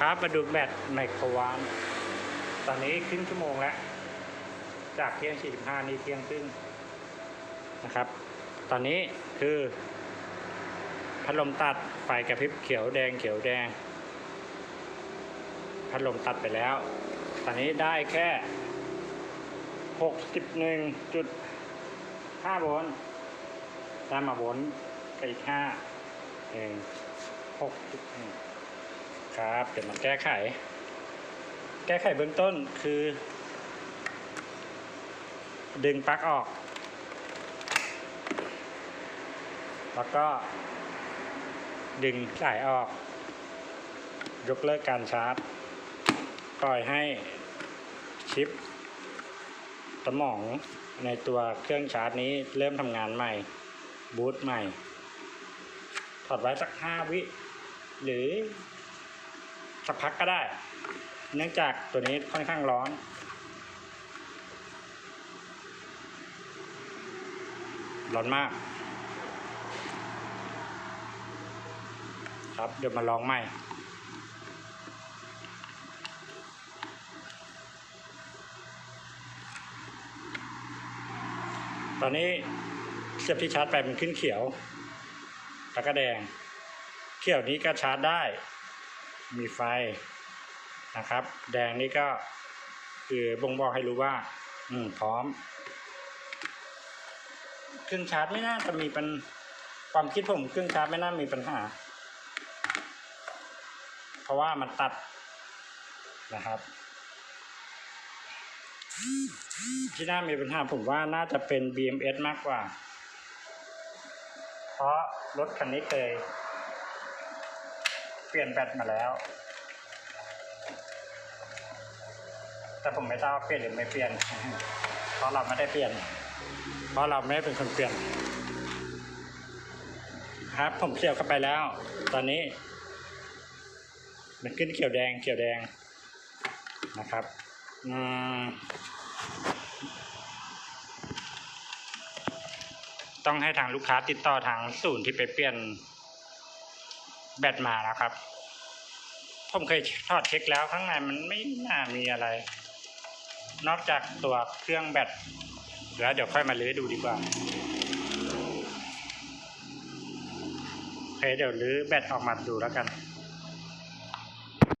ครับมาดูแบตไมโครวานตอนนี้ครึ่งชั่วโมงแล้ว จากเที่ยง 45 นี้เที่ยงครึ่งนะครับ ตอนนี้คือพัดลมตัดไฟกระพริบเขียวแดงเขียวแดง พัดลมตัดไปแล้ว ตอนนี้ได้แค่ 61.5โวลต์ได้มาโวลต์กับอีก5เอง6.1 ครับ เดี๋ยวมาแก้ไข แก้ไขเบื้องต้นคือ ดึงปลั๊กออก แล้วก็ ดึงสายออก ยกเลิกการชาร์จ ปล่อยให้ชิปสมองในตัวเครื่องชาร์จนี้เริ่มทำงานใหม่ บูตใหม่ ถอดไว้สักห้าวิ หรือ สักพักก็ได้ เนื่องจากตัวนี้ค่อนข้างร้อนร้อนมาก ครับเดี๋ยวมาลองใหม่ ตอนนี้เสียบที่ชาร์จไปมันขึ้นเขียว แล้วก็แดง เขียวนี้ก็ชาร์จได้ มีไฟนะครับ แดงนี่ก็คือบ่งบอกให้รู้ว่า อืมพร้อม เครื่องชาร์จไม่น่าจะมีป็นความคิดผมเครื่องชาร์จไม่น่ามีปัญหา เพราะว่ามันตัดนะครับ ที่น่ามีปัญหาผมว่าน่าจะเป็น BMS มากกว่า เพราะรถคันนี้เคย ปลี่ยนแบตมาแล้ว แต่ผมไม่ทราบว่าเปลี่ยนหรือไม่เปลี่ยน เพราะเราไม่ได้เปลี่ยน เพราะเราไม่ได้เป็นคนเปลี่ยน ครับ ผมเสียบเข้าไปแล้ว ตอนนี้ มันขึ้นเขียวแดงเขียวแดงนะครับอืมต้องให้ทางลูกค้าติดต่อทางศูนย์ที่ไปเปลี่ยน แบตมาแล้วครับ ผมเคยทอดเช็คแล้วข้างในมันไม่น่ามีอะไร นอกจากตัวเครื่องแบตแล้วเดี๋ยวค่อยมาลื้อดูดีกว่าโอเคเดี๋ยวลื้อแบตออกมาดูแล้วกัน